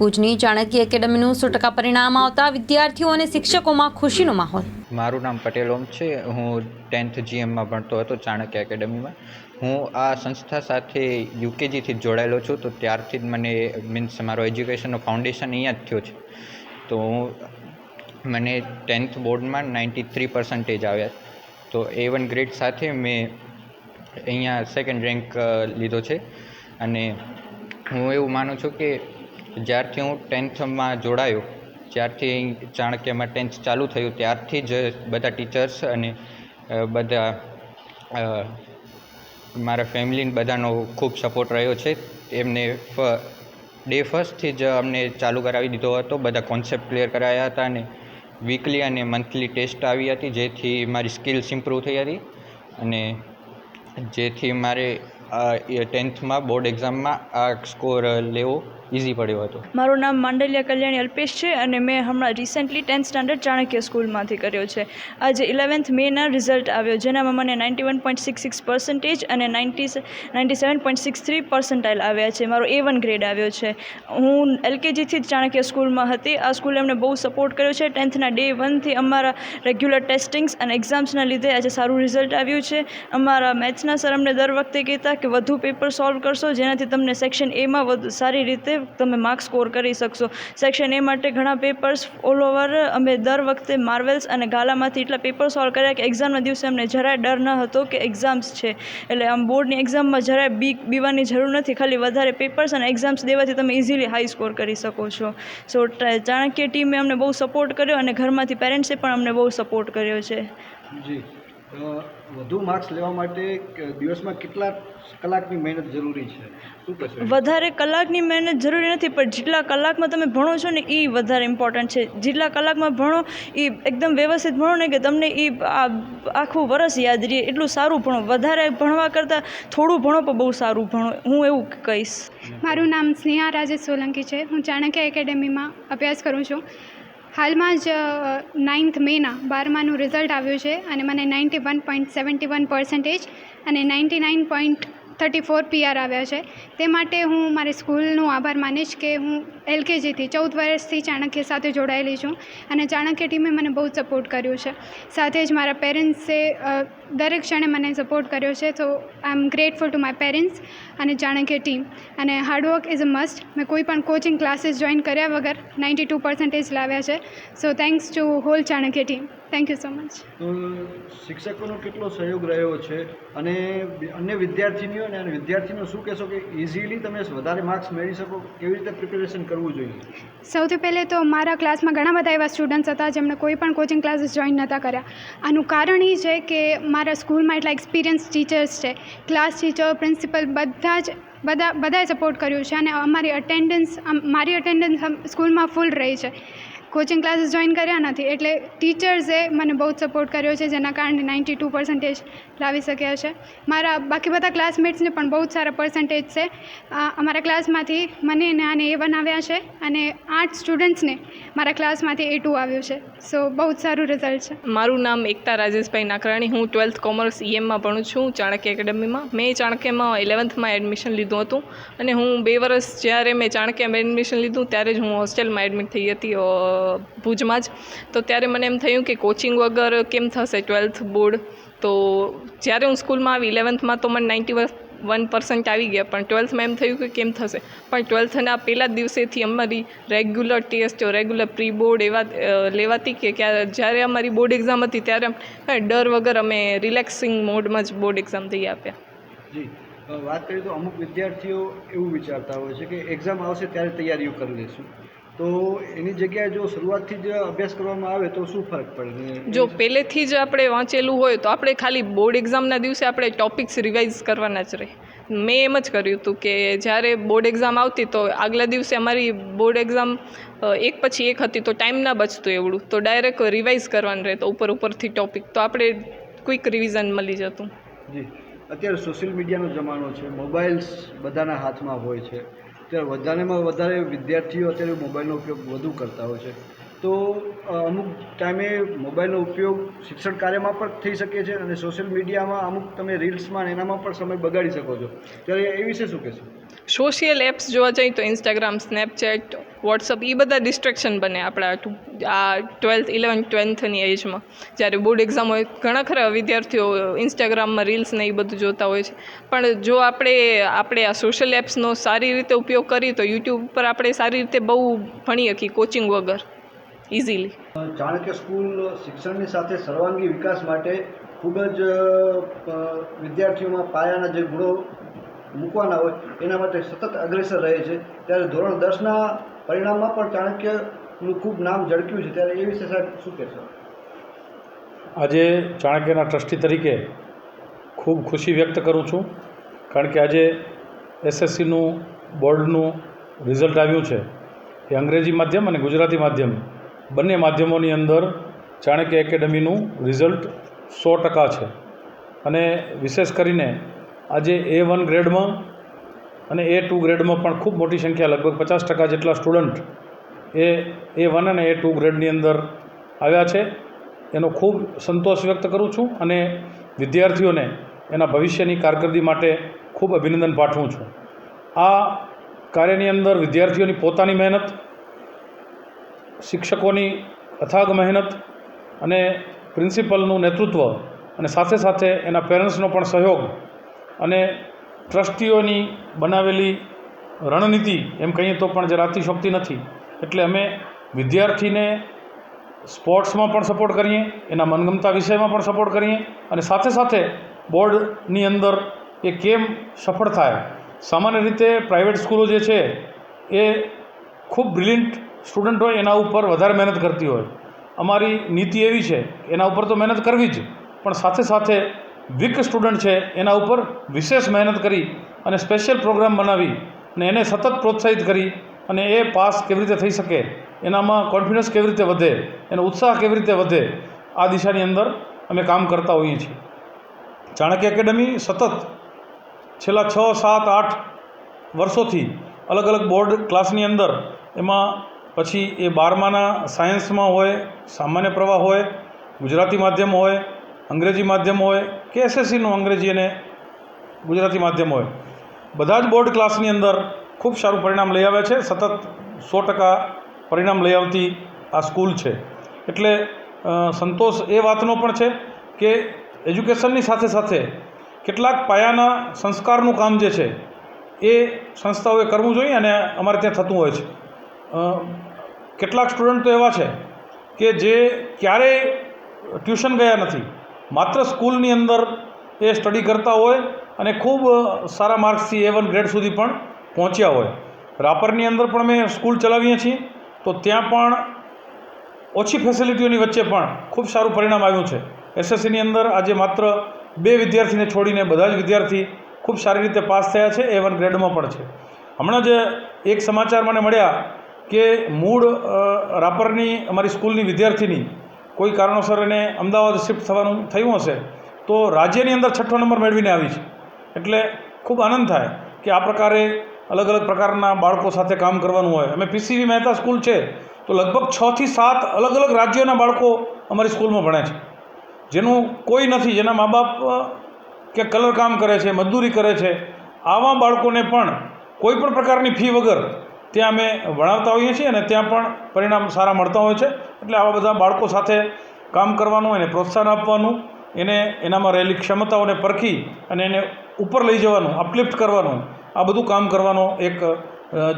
ભુજની ચાણક્ય એકેડમીનું સો ટકા પરિણામ આવતા વિદ્યાર્થીઓ અને શિક્ષકોમાં ખુશીનો માહોલ. મારું નામ પટેલ ઓમ છે. હું ટેન્થ જીએમમાં ભણતો હતો ચાણક્ય એકેડમીમાં. હું આ સંસ્થા સાથે યુકેજીથી જ જોડાયેલો છું. તો ત્યારથી જ મને મીન્સ મારો એજ્યુકેશનનો ફાઉન્ડેશન અહીંયા જ થયો છે. તો હું મને ટેન્થ બોર્ડમાં નાઇન્ટી થ્રી પર્સન્ટેજ આવ્યા. તો એ વન ગ્રેડ સાથે મેં અહીંયા સેકન્ડ રેન્ક લીધો છે. અને હું એવું માનું છું કે જ્યારથી હું ટેન્થમાં જોડાયો જ્યારથી ચાણક્યમાં ટેન્થ ચાલુ થયું, ત્યારથી જ બધા ટીચર્સ અને બધા મારા ફેમિલીને બધાનો ખૂબ સપોર્ટ રહ્યો છે. એમને ડે ફર્સ્ટથી જ અમને ચાલુ કરાવી દીધો હતો, બધા કોન્સેપ્ટ ક્લિયર કરાયા હતા અને વીકલી અને મંથલી ટેસ્ટ આવી હતી, જેથી મારી સ્કિલ્સ ઇમ્પ્રૂવ થઈ હતી. અને જેથી મારે ટેન્થમાં બોર્ડ એક્ઝામમાં આ સ્કોર લેવો ઇઝી પડ્યો હતો. મારું નામ માંડલિયા કલ્યાણી અલ્પેશ છે અને મેં હમણાં રિસેન્ટલી ટેન્થ સ્ટાન્ડર્ડ ચાણક્ય સ્કૂલમાંથી કર્યો છે. આજે ઇલેવન્થ મેના રિઝલ્ટ આવ્યો, જેનામાં મને ninety one point six six percentage અને ninety ninety seven point six three percentile આવ્યા છે. મારો એ વન ગ્રેડ આવ્યો છે. હું એલકેજીથી જ ચાણક્ય સ્કૂલમાં હતી. આ સ્કૂલે અમને બહુ સપોર્ટ કર્યો છે. ટેન્થના ડે વનથી અમારા રેગ્યુલર ટેસ્ટિંગ્સ અને એક્ઝામ્સના લીધે આજે સારું રિઝલ્ટ આવ્યું છે. અમારા મેથ્સના સર અમને દર વખતે કહેતા કે વધુ પેપર સોલ્વ કરશો, જેનાથી તમને સેક્શન એમાં વધુ સારી રીતે તમે માર્ક્સ સ્કોર કરી શકશો. સેક્શન એ માટે ઘણા પેપર્સ ઓલ ઓવર અમે દર વખતે માર્વેલ્સ અને ગાલામાંથી એટલા પેપર સોલ્વ કર્યા કે એક્ઝામના દિવસે અમને જરાય ડર ન હતો કે એક્ઝામ્સ છે. એટલે આમ બોર્ડની એક્ઝામમાં જરાય બીક બીવાની જરૂર નથી. ખાલી વધારે પેપર્સ અને એક્ઝામ્સ દેવાથી તમે ઇઝીલી હાઈ સ્કોર કરી શકો છો. સો ચાણક્ય ટીમે અમને બહુ સપોર્ટ કર્યો અને ઘરમાંથી પેરેન્ટ્સે પણ અમને બહુ સપોર્ટ કર્યો છે. જી. વધુ માર્ક્સ લેવા માટે દિવસમાં કેટલા કલાકની મહેનત જરૂરી છે? શું કહેશો? વધારે કલાકની મહેનત જરૂરી નથી પણ જેટલા કલાકમાં તમે ભણો છો ને એ વધારે ઇમ્પોર્ટન્ટ છે. જેટલા કલાકમાં ભણો એ એકદમ વ્યવસ્થિત ભણો ને કે તમને એ આખું વરસ યાદ રહે. એટલું સારું ભણો. વધારે ભણવા કરતાં થોડું ભણો પણ બહુ સારું ભણો. હું એવું કહીશ. મારું નામ સ્નેહા રાજેશ સોલંકી છે. હું ચાણક્ય એકેડેમીમાં અભ્યાસ કરું છું. હાલમાં જ નાઇન્થ મેના બારમાનું રિઝલ્ટ આવ્યું છે અને મને ninety one point seventy one percentage અને ninety nine point thirty four PR આવ્યા છે. તે માટે હું મારી સ્કૂલનો આભાર માનીશ કે હું એલકેજીથી, ચૌદ વર્ષથી ચાણક્ય સાથે જોડાયેલી છું અને ચાણક્ય ટીમે મને બહુ સપોર્ટ કર્યો છે. સાથે જ મારા પેરેન્ટ્સે દરેક ક્ષણે મને સપોર્ટ કર્યો છે. તો I am grateful to my parents અને ચાણક્ય ટીમ અને hard work is a must મેં કોઈ પણ કોચિંગ ક્લાસીસ જોઈન કર્યા વગર નાઇન્ટી ટુ પર્સન્ટેજ લાવ્યા છે. So thanks to whole Chanakya team thank you so much શિક્ષકોનો કેટલો સહયોગ રહ્યો છે? અને અન્ય વિદ્યાર્થીનીઓ અને અને શું કહેશો કે ઇઝીલી તમે વધારે માર્ક્સ મેળવી શકો? કેવી રીતે પ્રિપેરેશન કરવું જોઈએ? સૌથી પહેલે તો મારા ક્લાસમાં ઘણા બધા એવા સ્ટુડન્ટ્સ હતા જેમણે કોઈ પણ કોચિંગ ક્લાસીસ જોઈન નહોતા કર્યા. આનું કારણ એ છે કે મારા સ્કૂલમાં એટલા એક્સપિરિયન્સ ટીચર્સ છે. ક્લાસ ટીચર પ્રિન્સિપલ બધા જ, બધા, બધાએ સપોર્ટ કર્યું છે અને અમારી અટેન્ડન્સ મારી અટેન્ડન્સ સ્કૂલમાં ફૂલ રહી છે. કોચિંગ ક્લાસીસ જોઈન કર્યા નથી એટલે ટીચર્સે મને બહુ જ સપોર્ટ કર્યો છે જેના કારણે નાઇન્ટી ટુ પર્સન્ટેજ લાવી શક્યા છે. મારા બાકી બધા ક્લાસમેટ્સને પણ બહુ જ સારા પર્સન્ટેજ છે. અમારા ક્લાસમાંથી મને ને આને એ વન આવ્યા છે અને આઠ સ્ટુડન્ટ્સને મારા ક્લાસમાંથી એ ટુ આવ્યું છે. સો બહુ જ સારું રિઝલ્ટ છે. મારું નામ એકતા રાજેશભાઈ નાકરાણી. હું ટ્વેલ્થ કોમર્સ ઈએમમાં ભણું છું, ચાણક્ય એકેડમીમાં. મેં ચાણક્યમાં ઇલેવન્થમાં એડમિશન લીધું હતું અને હું બે વર્ષ જ્યારે મેં ચાણક્યમાં એડમિશન લીધું ત્યારે જ હું હોસ્ટેલમાં એડમિટ થઈ હતી ભુજમાં જ. તો ત્યારે મને એમ થયું કે કોચિંગ વગર કેમ થશે? ટ્વેલ્થ બોર્ડ તો જ્યારે હું સ્કૂલમાં આવી ઇલેવન્થમાં તો મને નાઇન્ટી વન પર્સન્ટ આવી ગયા, પણ ટ્વેલ્થમાં એમ થયું કે કેમ થશે? પણ ટ્વેલ્થના પહેલા જ દિવસેથી અમારી regular test regular pre board એવા લેવાતી કે જ્યારે અમારી બોર્ડ એક્ઝામ હતી ત્યારે ડર વગર અમે રિલેક્સિંગ મોડમાં જ બોર્ડ એક્ઝામ દઈ આપ્યા. વાત કરીએ તો અમુક વિદ્યાર્થીઓ એવું વિચારતા હોય છે કે એક્ઝામ આવશે ત્યારે તૈયારીઓ કરી લઈશું તો એની જગ્યાએ જો શરૂઆતથી જ અભ્યાસ કરવામાં આવે તો શું ફરક પડે? જો પહેલેથી જ આપણે વાંચેલું હોય તો આપણે ખાલી બોર્ડ એક્ઝામના દિવસે આપણે ટોપિક્સ રિવાઇઝ કરવાના જ રહે. મેં એમ જ કર્યું હતું કે જ્યારે બોર્ડ એક્ઝામ આવતી તો આગલા દિવસે અમારી બોર્ડ એક્ઝામ એક પછી એક હતી તો ટાઈમ ના બચતું એવડું. તો ડાયરેક્ટ રિવાઇઝ કરવાનું રહેતો ઉપર ઉપરથી ટોપિક. તો આપણે ક્વિક રિવિઝન મળી જતું. જી. અત્યારે સોશિયલ મીડિયાનો જમાનો છે. મોબાઈલ્સ બધાના હાથમાં હોય છે. ત્યારે વધારેમાં વધારે વિદ્યાર્થીઓ અત્યારે મોબાઈલનો ઉપયોગ વધુ કરતા હોય છે. તો અમુક ટાઈમે મોબાઈલનો ઉપયોગ શિક્ષણ કાર્યમાં પણ થઈ શકે છે અને સોશિયલ મીડિયામાં અમુક તમે રીલ્સમાં એનામાં પણ સમય બગાડી શકો છો. ત્યારે એ વિશે શું કહેશો? સોશિયલ એપ્સ જોવા જઈએ તો ઇન્સ્ટાગ્રામ સ્નેપચેટ વોટ્સઅપ એ બધા ડિસ્ટ્રેક્શન બને આપણા આ ટ્વેલ્થ ઇલેવન્થ ટ્વેલ્થની એજમાં જ્યારે બોર્ડ એક્ઝામ હોય, ઘણા ખરા વિદ્યાર્થીઓ ઇન્સ્ટાગ્રામમાં રીલ્સ ને એ બધું જોતા હોય છે. પણ જો આપણે આપણે આ સોશિયલ એપ્સનો સારી રીતે ઉપયોગ કરીએ તો યુટ્યુબ પર આપણે સારી રીતે બહુ ભણી શકીએ કોચિંગ વગર ઇઝીલી ચાણક્ય સ્કૂલ શિક્ષણની સાથે સર્વાંગી વિકાસ માટે ખૂબ જ વિદ્યાર્થીઓમાં પાયાના જે ગુણો મૂકવાના હોય, એના માટે સતત અગ્રેસર રહે છે. ત્યારે ધોરણ દસના પરિણામમાં પણ ચાણક્યનું ખૂબ નામ ઝળક્યું છે. ત્યારે એ વિશે સાહેબ શું કહેશો? આજે ચાણક્યના ટ્રસ્ટી તરીકે ખૂબ ખુશી વ્યક્ત કરું છું, કારણ કે આજે એસએસસીનું બોર્ડનું રિઝલ્ટ આવ્યું છે એ અંગ્રેજી માધ્યમ અને ગુજરાતી માધ્યમ, બંને માધ્યમોની અંદર ચાણક્ય એકેડમીનું રિઝલ્ટ સો ટકા છે. અને વિશેષ કરીને આજે એ વન ગ્રેડમાં અને એ ટુ ગ્રેડમાં પણ ખૂબ મોટી સંખ્યા, લગભગ પચાસ ટકા જેટલા સ્ટુડન્ટ એ એ વન અને એ ટુ ગ્રેડની અંદર આવ્યા છે. એનો ખૂબ સંતોષ વ્યક્ત કરું છું અને વિદ્યાર્થીઓને એના ભવિષ્યની કારકિર્દી માટે ખૂબ અભિનંદન પાઠવું છું. આ કાર્યની અંદર વિદ્યાર્થીઓની પોતાની મહેનત, શિક્ષકોની અથાગ મહેનત અને પ્રિન્સિપલનું નેતૃત્વ અને સાથે સાથે એના પેરેન્ટ્સનો પણ સહયોગ અને ટ્રસ્ટીઓની બનાવેલી રણનીતિ એમ કહીએ તો પણ જરાથી અતિશોક્તિ નથી. એટલે અમે વિદ્યાર્થીને સ્પોર્ટ્સમાં પણ સપોર્ટ કરીએ, એના મનગમતા વિષયમાં પણ સપોર્ટ કરીએ અને સાથે સાથે બોર્ડની અંદર એ કેમ સફળ થાય? સામાન્ય રીતે પ્રાઇવેટ સ્કૂલો જે છે, એ ખૂબ બ્રિલિયન્ટ સ્ટુડન્ટ હોય, એના ઉપર વધારે મહેનત કરતી હોય. અમારી નીતિ એવી છે, એના ઉપર તો મહેનત કરવી જ, પણ સાથે સાથે વીક સ્ટુડન્ટ છે, એના ઉપર વિશેષ મહેનત કરી અને સ્પેશિયલ પ્રોગ્રામ બનાવી અને એને સતત પ્રોત્સાહિત કરી અને એ પાસ કેવી રીતે થઈ શકે, એનામાં કોન્ફિડન્સ કેવી રીતે વધે, એનો ઉત્સાહ કેવી રીતે વધે, આ દિશાની અંદર અમે કામ કરતા હોઈએ છીએ. ચાણક્ય એકેડમી સતત છેલ્લા છ, સાત, આઠ વર્ષોથી અલગ અલગ બોર્ડ ક્લાસની અંદર એમાં પછી એ બારમાના સાયન્સમાં હોય, સામાન્ય પ્રવાહ હોય, ગુજરાતી માધ્યમ હોય અંગ્રેજી માધ્યમ હોય કે એસએસસીનું અંગ્રેજી અને ગુજરાતી માધ્યમ હોય, બધા જ બોર્ડ ક્લાસની અંદર ખૂબ સારું પરિણામ લઈ આવે છે. સતત સો ટકા પરિણામ લઈ આવતી આ સ્કૂલ છે. એટલે સંતોષ એ વાતનો પણ છે કે એજ્યુકેશનની સાથે સાથે કેટલાક પાયાના સંસ્કારનું કામ જે છે એ સંસ્થાઓએ કરવું જોઈએ અને અમારે ત્યાં થતું હોય છે. કેટલાક સ્ટુડન્ટ તો એવા છે કે જે ક્યારેય ટ્યુશન ગયા નથી. માત્ર સ્કૂલની અંદર એ સ્ટડી કરતા હોય અને ખૂબ સારા માર્ક્સથી એ વન ગ્રેડ સુધી પણ પહોંચ્યા હોય. રાપરની અંદર પણ મેં સ્કૂલ ચલાવીએ છીએ, તો ત્યાં પણ ઓછી ફેસિલિટીઓની વચ્ચે પણ ખૂબ સારું પરિણામ આવ્યું છે. એસએસસીની અંદર આજે માત્ર બે વિદ્યાર્થીને છોડીને બધા જ વિદ્યાર્થી ખૂબ સારી રીતે પાસ થયા છે એ વન ગ્રેડમાં પણ છે. હમણાં જ એક સમાચાર મને મળ્યા કે મૂળ રાપરની અમારી સ્કૂલની વિદ્યાર્થીની કોઈ કારણોસર એને અમદાવાદ શિફ્ટ થવાનું થયું હશે, તો રાજ્યની અંદર છઠ્ઠો નંબર મેળવીને આવી છે. એટલે ખૂબ આનંદ થાય કે આ પ્રકારે અલગ અલગ પ્રકારના બાળકો સાથે કામ કરવાનું હોય. અમે પીસીવી મહેતા સ્કૂલ છે, તો લગભગ છથી સાત અલગ અલગ રાજ્યોના બાળકો અમારી સ્કૂલમાં ભણે છે. જેનું કોઈ નથી, જેના મા બાપ કે કલર કામ કરે છે, મજદૂરી કરે છે, આવા બાળકોને પણ કોઈ પણ પ્રકારની ફી વગર ત્યાં અમે ભણાવતા હોઈએ છીએ અને ત્યાં પણ પરિણામ સારા મળતા હોય છે. એટલે આવા બધા બાળકો સાથે કામ કરવાનું, એને પ્રોત્સાહન આપવાનું, એને એનામાં રહેલી ક્ષમતાઓને પરખી અને એને ઉપર લઈ જવાનું અપલિફ્ટ કરવાનું, આ બધું કામ કરવાનો એક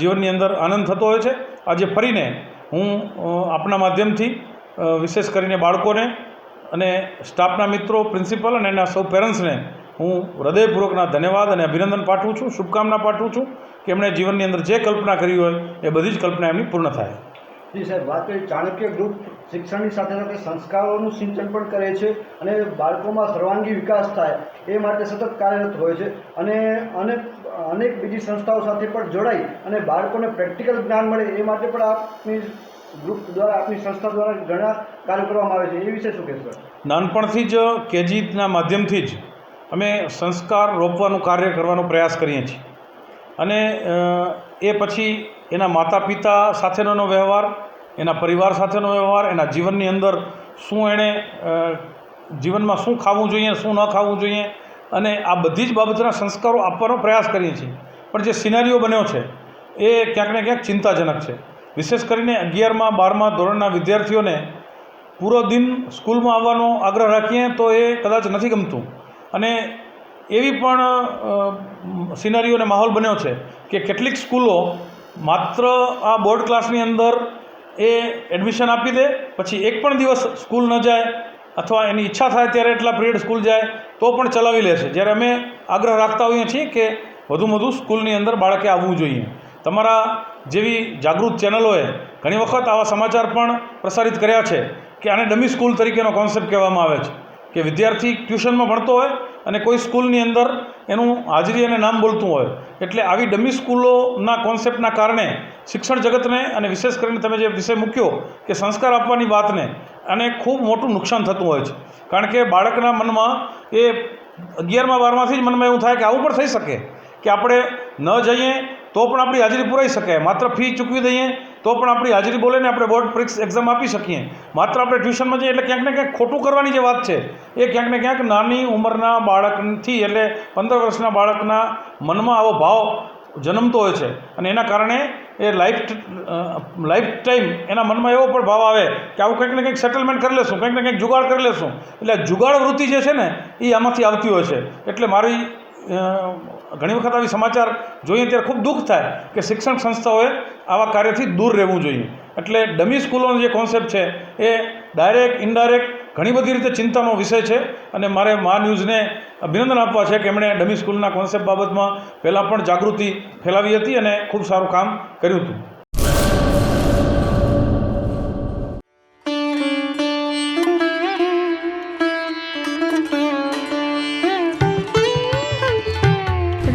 જીવનની અંદર આનંદ થતો હોય છે. આજે ફરીને હું આપના માધ્યમથી વિશેષ કરીને બાળકોને અને સ્ટાફના મિત્રો, પ્રિન્સિપલ અને એના સૌ પેરેન્ટ્સને હું હૃદયપૂર્વકના ધન્યવાદ અને અભિનંદન પાઠવું છું શુભકામના પાઠવું છું કે એમણે જીવનની અંદર જે કલ્પના કરી હોય એ બધી જ કલ્પના એમની પૂર્ણ થાય. જી સાહેબ વાત કરી ચાણક્ય ગ્રુપ શિક્ષણની સાથે સાથે સંસ્કારોનું સિંચન પણ કરે છે અને બાળકોમાં સર્વાંગી વિકાસ થાય એ માટે સતત કાર્યરત હોય છે અને અનેક અનેક બીજી સંસ્થાઓ સાથે પણ જોડાઈ અને બાળકોને પ્રેક્ટિકલ જ્ઞાન મળે એ માટે પણ આપની ગ્રુપ દ્વારા આપની સંસ્થા દ્વારા ઘણા કાર્યો કરવામાં આવે છે. એ વિશે શું કહેશો? નાનપણથી જ કેજીના માધ્યમથી જ અમે સંસ્કાર રોપવાનું કાર્ય કરવાનો પ્રયાસ કરીએ છીએ. અને એ પછી એના માતા પિતા સાથેનો વ્યવહાર, એના પરિવાર સાથેનો વ્યવહાર, એના જીવનની અંદર શું એણે જીવનમાં શું ખાવું જોઈએ, શું ન ખાવું જોઈએ, અને આ બધી જ બાબતના સંસ્કારો આપવાનો પ્રયાસ કરીએ છીએ. પણ જે સિનારીઓ બન્યો છે, એ ક્યાંક ને ક્યાંક ચિંતાજનક છે. વિશેષ કરીને અગિયારમાં, બારમા ધોરણના વિદ્યાર્થીઓને પૂરો દિન સ્કૂલમાં આવવાનો આગ્રહ રાખીએ તો એ કદાચ નથી ગમતું. અને એવી પણ સિનારીઓ અને માહોલ બન્યો છે કે કેટલીક સ્કૂલો માત્ર આ બોર્ડ ક્લાસની અંદર એ એડમિશન આપી દે, પછી એક પણ દિવસ સ્કૂલ ન જાય અથવા એની ઈચ્છા થાય ત્યારે એટલા પિરિયડ સ્કૂલ જાય, તો પણ ચલાવી લે છે. જ્યારે અમે આગ્રહ રાખતા હોઈએ છીએ કે વધુમાં વધુ સ્કૂલની અંદર બાળકે આવવું જોઈએ. તમારા જેવી જાગૃત ચેનલોએ ઘણી વખત આવા સમાચાર પણ પ્રસારિત કર્યા છે કે આને ડમી સ્કૂલ તરીકેનો કોન્સેપ્ટ કહેવામાં આવે છે. કે વિદ્યાર્થી ટ્યુશનમાં ભણતો હોય અને કોઈ સ્કૂલની અંદર એનું હાજરી અને નામ બોલતું હોય. એટલે આવી ડમી સ્કૂલોના કોન્સેપ્ટના કારણે શિક્ષણ જગતને અને વિશેષ કરીને તમે જે વિષય મૂક્યો કે સંસ્કાર આપવાની વાતને અને ખૂબ મોટું નુકસાન થતું હોય છે. કારણ કે બાળકના મનમાં એ અગિયારમાં બારમાંથી જ મનમાં એવું થાય કે આવું પણ થઈ શકે. કે આપણે ન જઈએ તો પણ આપણી હાજરી પુરાઈ શકે. માત્ર ફી ચૂકવી દઈએ તો પણ આપણી હાજરી બોલે ને આપણે બોર્ડ પરીક્ષા એક્ઝામ આપી શકીએ. માત્ર આપણે ટ્યુશનમાં જઈએ એટલે ક્યાંક ને ક્યાંક ખોટું કરવાની જે વાત છે, એ ક્યાંક ને ક્યાંક નાની ઉંમરના બાળકથી એટલે પંદર વર્ષના બાળકના મનમાં આવો ભાવ જન્મતો હોય છે. અને એના કારણે એ લાઈફ લાઈફ ટાઈમ એના મનમાં એવો પણ ભાવ આવે કે આવું કંઈક ને કંઈક સેટલમેન્ટ કરી લેશું, કંઈક ને કંઈક જુગાડ કરી લેશું. એટલે જુગાડ વૃત્તિ જે છે ને, એ આમાંથી આવતી હોય છે. એટલે મારી ઘણી વખત આવી સમાચાર જોઈએ ત્યારે ખૂબ દુઃખ થાય કે શિક્ષણ સંસ્થાઓએ આવા કાર્યથી દૂર રહેવું જોઈએ. એટલે ડમી સ્કૂલોનો જે કોન્સેપ્ટ છે, એ ડાયરેક્ટ ઇનડાયરેક્ટ ઘણી બધી રીતે ચિંતાનો વિષય છે અને મારે મા ન્યૂઝને અભિનંદન આપવા છે કે એમણે ડમી સ્કૂલના કોન્સેપ્ટ બાબતમાં પહેલાં પણ જાગૃતિ ફેલાવી હતી અને ખૂબ સારું કામ કર્યું હતું.